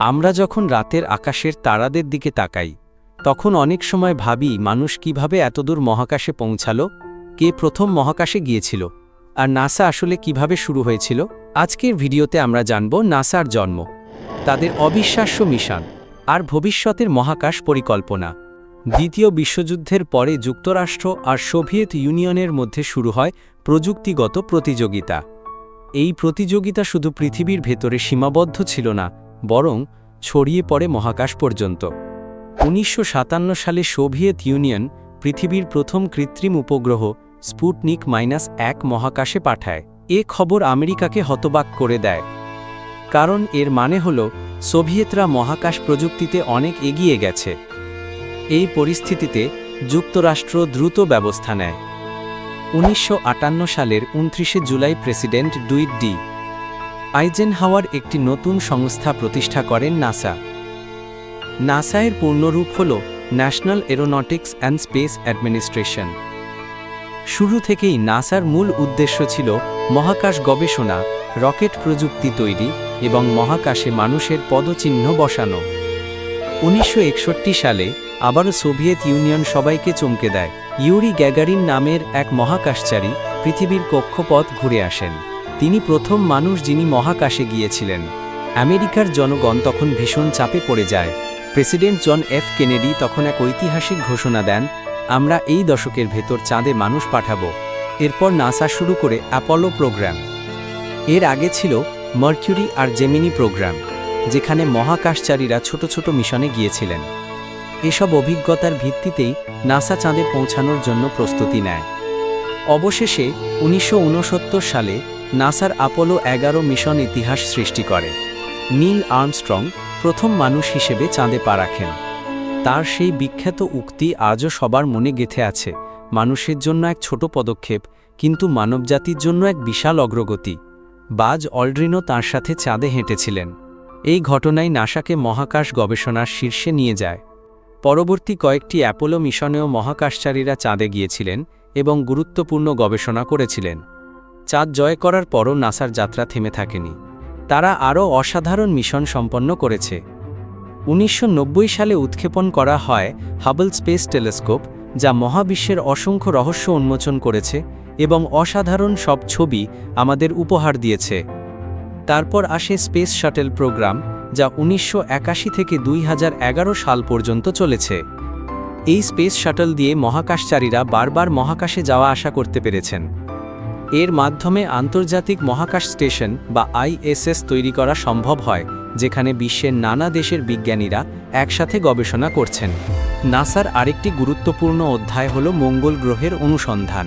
আমরা যখন রাতের আকাশের তারাদের দিকে তাকাই, তখন অনেক সময় ভাবি মানুষ কীভাবে এতদূর মহাকাশে পৌঁছালো, কে প্রথম মহাকাশে গিয়েছিল, আর নাসা আসলে কীভাবে শুরু হয়েছিল। আজকের ভিডিওতে আমরা জানব নাসার জন্ম, তাদের অবিশ্বাস্য মিশন, আর ভবিষ্যতের মহাকাশ পরিকল্পনা। দ্বিতীয় বিশ্বযুদ্ধের পরে যুক্তরাষ্ট্র আর সোভিয়েত ইউনিয়নের মধ্যে শুরু হয় প্রযুক্তিগত প্রতিযোগিতা। এই প্রতিযোগিতা শুধু পৃথিবীর ভেতরে সীমাবদ্ধ ছিল না বরং ছড়িয়ে পড়ে মহাকাশ পর্যন্ত। উনিশশো সাতান্ন সালে সোভিয়েত ইউনিয়ন পৃথিবীর প্রথম কৃত্রিম উপগ্রহ স্পুটনিক মাইনাস এক মহাকাশে পাঠায়। এ খবর আমেরিকাকে হতবাক করে দেয়। কারণ এর মানে হল, সোভিয়েতরা মহাকাশ প্রযুক্তিতে অনেক এগিয়ে গেছে। এই পরিস্থিতিতে যুক্তরাষ্ট্র দ্রুত ব্যবস্থা নেয়। উনিশশো আটান্ন সালের উনত্রিশে July president Dwight D Eisenhower একটি নতুন সংস্থা প্রতিষ্ঠা করেন নাসা। নাসায়ের পূর্ণরূপ হল national aeronautics and space administration. শুরু থেকেই নাসার মূল উদ্দেশ্য ছিল মহাকাশ গবেষণা, রকেট প্রযুক্তি তৈরি এবং মহাকাশে মানুষের পদচিহ্ন বসানো। উনিশশো একষট্টি সালে আবারও সোভিয়েত ইউনিয়ন সবাইকে চমকে দেয়। ইউরি গ্যাগারিন নামের এক মহাকাশচারী পৃথিবীর কক্ষপথ ঘুরে আসেন। তিনি প্রথম মানুষ যিনি মহাকাশে গিয়েছিলেন। আমেরিকার জনগণ তখন ভীষণ চাপে পড়ে যায়। প্রেসিডেন্ট জন এফ কেনেডি তখন এক ঐতিহাসিক ঘোষণা দেন, আমরা এই দশকের ভেতর চাঁদে মানুষ পাঠাব। এরপর নাসা শুরু করে অ্যাপোলো প্রোগ্রাম। এর আগে ছিল মার্কিউরি আর জেমিনি প্রোগ্রাম, যেখানে মহাকাশচারীরা ছোট ছোট মিশনে গিয়েছিলেন। এসব অভিজ্ঞতার ভিত্তিতেই নাসা চাঁদে পৌঁছানোর জন্য প্রস্তুতি নেয়। অবশেষে উনিশশো উনসত্তর সালে নাসার আপোলো এগারো মিশন ইতিহাস সৃষ্টি করে। নীল আর্মস্ট্রং প্রথম মানুষ হিসেবে চাঁদে পা রাখেন। তার সেই বিখ্যাত উক্তি আজও সবার মনে গেথে আছে, মানুষের জন্য এক ছোট পদক্ষেপ, কিন্তু মানবজাতির জন্য এক বিশাল অগ্রগতি। বাজ অলড্রিনো তার সাথে চাঁদে হেঁটেছিলেন। এই ঘটনাই নাসাকে মহাকাশ গবেষণার শীর্ষে নিয়ে যায়। পরবর্তী কয়েকটি অ্যাপোলো মিশনেও মহাকাশচারীরা চাঁদে গিয়েছিলেন এবং গুরুত্বপূর্ণ গবেষণা করেছিলেন। চাঁদ জয় করার পরও নাসার যাত্রা থেমে থাকেনি। তারা আরও অসাধারণ মিশন সম্পন্ন করেছে। উনিশশো নব্বই সালে উৎক্ষেপণ করা হয় হাবল স্পেস টেলিস্কোপ যা মহাবিশ্বের অসংখ্য রহস্য উন্মোচন করেছে এবং অসাধারণ সব ছবি আমাদের উপহার দিয়েছে। তারপর আসে স্পেস শাটেল প্রোগ্রাম যা উনিশশো একাশি থেকে দুই হাজার এগারো সাল পর্যন্ত চলেছে। এই স্পেস শাটল দিয়ে মহাকাশচারীরা বারবার মহাকাশে যাওয়া আসা করতে পেরেছেন। এর মাধ্যমে আন্তর্জাতিক মহাকাশ স্টেশন বা আইএসএস তৈরি করা সম্ভব হয়, যেখানে বিশ্বের নানা দেশের বিজ্ঞানীরা একসাথে গবেষণা করছেন। নাসার আরেকটি গুরুত্বপূর্ণ অধ্যায় হল মঙ্গল গ্রহের অনুসন্ধান।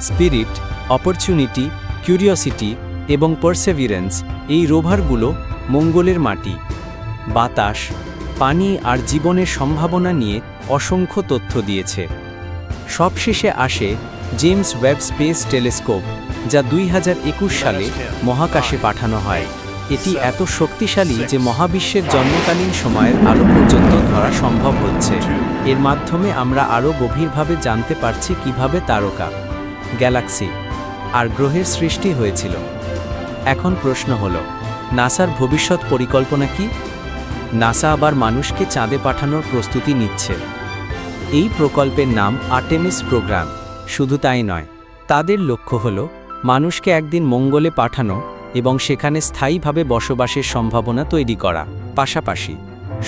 স্পিরিট, অপরচুনিটি, কিউরিওসিটি এবং পারসেভিরেন্স এই রোভারগুলো মঙ্গলের মাটি। বাতাস, পানি আর জীবনের সম্ভাবনা নিয়ে অসংখ্য তথ্য দিয়েছে। সবশেষে আসে জেমস ওয়েব স্পেস টেলিস্কোপ, যা দুই হাজার একুশ সালে মহাকাশে পাঠানো হয়। এটি এত শক্তিশালী যে মহাবিশ্বের জন্মকালীন সময়ের আলো পর্যন্ত ধরা সম্ভব হচ্ছে। এর মাধ্যমে আমরা আরও গভীরভাবে জানতে পারছি কীভাবে তারকা, গ্যালাক্সি আর গ্রহের সৃষ্টি হয়েছিল। এখন প্রশ্ন হল, নাসার ভবিষ্যৎ পরিকল্পনা কি? নাসা আবার মানুষকে চাঁদে পাঠানোর প্রস্তুতি নিচ্ছে। এই প্রকল্পের নাম আর্টেমিস প্রোগ্রাম। শুধু তাই নয়, তাদের লক্ষ্য হল মানুষকে একদিন মঙ্গলে পাঠানো এবং সেখানে স্থায়ীভাবে বসবাসের সম্ভাবনা তৈরি করা। পাশাপাশি,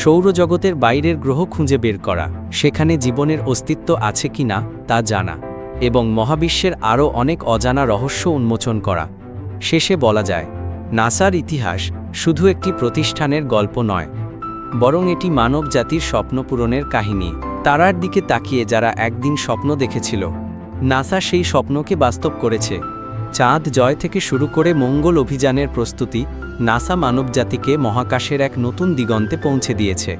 সৌরজগতের বাইরের গ্রহ খুঁজে বের করা, সেখানে জীবনের অস্তিত্ব আছে কিনা তা জানা এবং মহাবিশ্বের আরও অনেক অজানা রহস্য উন্মোচন করা। শেষে বলা যায়, নাসার ইতিহাস শুধু একটি প্রতিষ্ঠানের গল্প নয়, বরং এটি মানব জাতির স্বপ্ন পূরণের কাহিনী। তারার দিকে তাকিয়ে যারা একদিন স্বপ্ন দেখেছিল নাসা সেই স্বপ্নকে বাস্তব করেছে। চাঁদ জয় থেকে শুরু করে মঙ্গল অভিযানের প্রস্তুতি নাসা মানবজাতিকে মহাকাশের এক নতুন দিগন্তে পৌঁছে দিয়েছে।